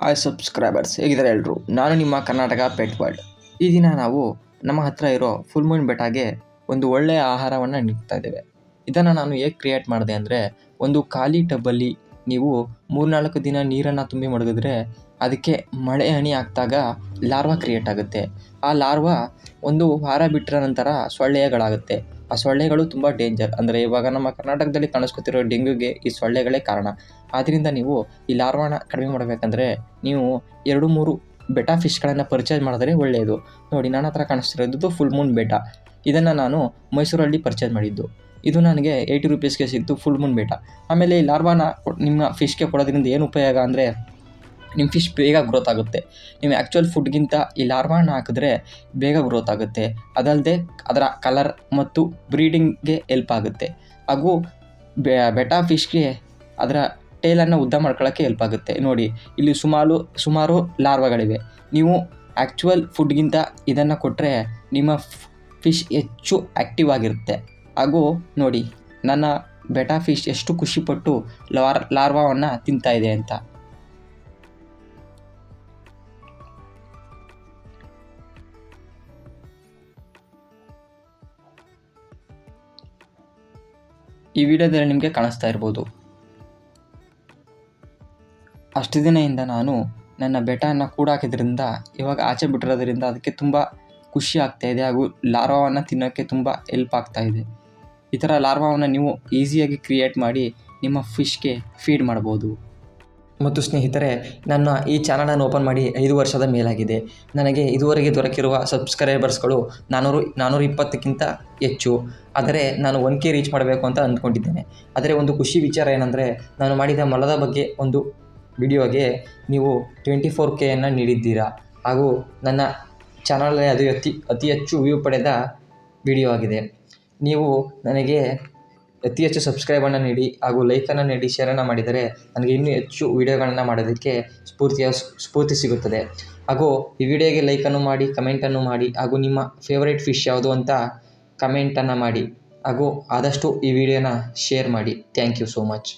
Hi subscribers, ಹೇಗಿದ್ದಾರೆ ಎಲ್ಲರೂ ನಾನು ನಿಮ್ಮ ಕರ್ನಾಟಕ ಪೆಟ್ ವರ್ಲ್ಡ್. ಈ ದಿನ ನಾವು ನಮ್ಮ ಹತ್ರ ಇರೋ ಫುಲ್ ಮೂನ್ ಬೆಟಾಗೆ ಒಂದು ಒಳ್ಳೆಯ ಆಹಾರವನ್ನು ನೀಡ್ತಾ ಇದ್ದೇವೆ. ಇದನ್ನು ನಾನು ಹೇಗೆ ಕ್ರಿಯೇಟ್ ಮಾಡಿದೆ ಅಂದರೆ, ಒಂದು ಖಾಲಿ ಟಬ್ಬಲ್ಲಿ ನೀವು ಮೂರ್ನಾಲ್ಕು ದಿನ ನೀರನ್ನು ತುಂಬಿ ಮಡಗಿದ್ರೆ ಅದಕ್ಕೆ ಮಳೆ ಹನಿ ಹಾಕಿದಾಗ ಲಾರ್ವಾ ಕ್ರಿಯೇಟ್ ಆಗುತ್ತೆ. ಆ ಲಾರ್ವಾ ಒಂದು ವಾರ ಬಿಟ್ಟರ ನಂತರ ಸೊಳ್ಳೆಗಳಾಗುತ್ತೆ. ಆ ಸೊಳ್ಳೆಗಳು ತುಂಬ ಡೇಂಜರ್ ಅಂದರೆ ಇವಾಗ ನಮ್ಮ ಕರ್ನಾಟಕದಲ್ಲಿ ಕಾಣಿಸ್ಕೊತಿರೋ ಡೆಂಗ್ಯೂಗೆ ಈ ಸೊಳ್ಳೆಗಳೇ ಕಾರಣ. ಆದ್ದರಿಂದ ನೀವು ಈ ಲಾರ್ವಾನ ಕಡಿಮೆ ಮಾಡಬೇಕಂದ್ರೆ ನೀವು ಎರಡು ಮೂರು ಬೆಟಾ ಫಿಶ್ಗಳನ್ನು ಪರ್ಚೇಸ್ ಮಾಡಿದ್ರೆ ಒಳ್ಳೆಯದು ನೋಡಿ ನನ್ನ ಹತ್ರ ಕಾಣಿಸ್ತಿರೋದು ಫುಲ್ ಮೂನ್ ಬೆಟಾ ಇದನ್ನು ನಾನು ಮೈಸೂರಲ್ಲಿ ಪರ್ಚೇಸ್ ಮಾಡಿದ್ದು. ಇದು ನನಗೆ ಏಯ್ಟಿ ರುಪೀಸ್ಗೆ ಸಿಕ್ತು ಫುಲ್ ಮೂನ್ ಬೆಟಾ ಆಮೇಲೆ ಈ ಲಾರ್ವಾನ ನಿಮ್ಮ ಫಿಶ್ಗೆ ಕೊಡೋದ್ರಿಂದ ಏನು ಉಪಯೋಗ ಅಂದರೆ ನಿಮ್ಮ ಫಿಶ್ ಬೇಗ ಗ್ರೋತ್ ಆಗುತ್ತೆ. ನೀವು ಆ್ಯಕ್ಚುಯಲ್ ಫುಡ್ಗಿಂತ ಈ ಲಾರ್ವಾನ ಹಾಕಿದ್ರೆ ಬೇಗ ಗ್ರೋತ್ ಆಗುತ್ತೆ. ಅದಲ್ಲದೆ ಅದರ ಕಲರ್ ಮತ್ತು ಬ್ರೀಡಿಂಗ್ಗೆ ಹೆಲ್ಪ್ ಆಗುತ್ತೆ. ಹಾಗೂ ಬೆಟ ಫಿಶ್ಗೆ ಅದರ ಟೇಲನ್ನು ಉದ್ದ ಮಾಡ್ಕೊಳ್ಳೋಕ್ಕೆ ಹೆಲ್ಪ್ ಆಗುತ್ತೆ. ನೋಡಿ, ಇಲ್ಲಿ ಸುಮಾರು ಸುಮಾರು ಲಾರ್ವಾಗಳಿವೆ. ನೀವು ಆ್ಯಕ್ಚುವಲ್ ಫುಡ್ಗಿಂತ ಇದನ್ನು ಕೊಟ್ಟರೆ ನಿಮ್ಮ ಫಿಶ್ ಹೆಚ್ಚು ಆ್ಯಕ್ಟಿವ್ ಆಗಿರುತ್ತೆ. ಹಾಗೂ ನೋಡಿ, ನನ್ನ ಬೆಟಾ ಫಿಶ್ ಎಷ್ಟು ಖುಷಿಪಟ್ಟು ಲಾರ್, ಲಾರ್ವಾವನ್ನು ತಿಂತಾಯಿದೆ ಅಂತ. ಈ ವಿಡಿಯೋದಲ್ಲಿ ನಿಮಗೆ ಕಾಣಿಸ್ತಾ ಇರ್ಬೋದು. ಅಷ್ಟು ದಿನದಿಂದ ನಾನು ನನ್ನ ಬೆಟ್ಟವನ್ನು ಕೂಡ ಹಾಕಿದ್ರಿಂದ ಇವಾಗ ಆಚೆ ಬಿಟ್ಟಿರೋದ್ರಿಂದ ಅದಕ್ಕೆ ತುಂಬ ಖುಷಿ ಆಗ್ತಾ ಇದೆ ಹಾಗೂ ಲಾರ್ವಾವನ್ನು ತಿನ್ನೋಕ್ಕೆ ತುಂಬ ಹೆಲ್ಪ್ ಆಗ್ತಾ ಇದೆ. ಈ ಥರ ಲಾರ್ವಾವನ್ನು ನೀವು ಈಸಿಯಾಗಿ ಕ್ರಿಯೇಟ್ ಮಾಡಿ ನಿಮ್ಮ ಫಿಶ್ಗೆ ಫೀಡ್ ಮಾಡ್ಬೋದು. ಮತ್ತು ಸ್ನೇಹಿತರೆ, ನನ್ನ ಈ ಚಾನಲನ್ನು ಓಪನ್ ಮಾಡಿ ಐದು ವರ್ಷದ ಮೇಲಾಗಿದೆ. ನನಗೆ ಇದುವರೆಗೆ ದೊರಕಿರುವ ಸಬ್ಸ್ಕ್ರೈಬರ್ಸ್ಗಳು ನಾನ್ನೂರು ನಾನ್ನೂರ ಇಪ್ಪತ್ತಕ್ಕಿಂತ ಹೆಚ್ಚು. ಆದರೆ ನಾನು ಒನ್ ಕೆ ರೀಚ್ ಮಾಡಬೇಕು ಅಂತ ಅಂದ್ಕೊಂಡಿದ್ದೇನೆ. ಆದರೆ ಒಂದು ಖುಷಿ ವಿಚಾರ ಏನಂದರೆ, ನಾನು ಮಾಡಿದ ಮೊಲದ ಬಗ್ಗೆ ಒಂದು ವಿಡಿಯೋಗೆ ನೀವು ಟ್ವೆಂಟಿ ಫೋರ್ ಕೆಯನ್ನು ನೀಡಿದ್ದೀರಾ. ಹಾಗೂ ನನ್ನ ಚಾನಲಲ್ಲಿ ಅದು ಅತಿ ಅತಿ ಹೆಚ್ಚು ವ್ಯೂ ಪಡೆದ ವಿಡಿಯೋ ಆಗಿದೆ. ನೀವು ನನಗೆ ಅತಿ ಹೆಚ್ಚು ಸಬ್ಸ್ಕ್ರೈಬನ್ನು ನೀಡಿ ಹಾಗೂ ಲೈಕನ್ನು ನೀಡಿ ಶೇರನ್ನು ಮಾಡಿದರೆ ನನಗೆ ಇನ್ನೂ ಹೆಚ್ಚು ವಿಡಿಯೋಗಳನ್ನು ಮಾಡೋದಕ್ಕೆ ಸ್ಫೂರ್ತಿಯ, ಸ್ಫೂರ್ತಿ ಸಿಗುತ್ತದೆ. ಹಾಗೂ ಈ ವಿಡಿಯೋಗೆ ಲೈಕನ್ನು ಮಾಡಿ ಕಮೆಂಟನ್ನು ಮಾಡಿ ಹಾಗೂ ನಿಮ್ಮ ಫೇವರೇಟ್ ಫಿಶ್ ಯಾವುದು ಅಂತ ಕಮೆಂಟನ್ನು ಮಾಡಿ ಹಾಗೂ ಆದಷ್ಟು ಈ ವಿಡಿಯೋನ ಶೇರ್ ಮಾಡಿ. Thank you so much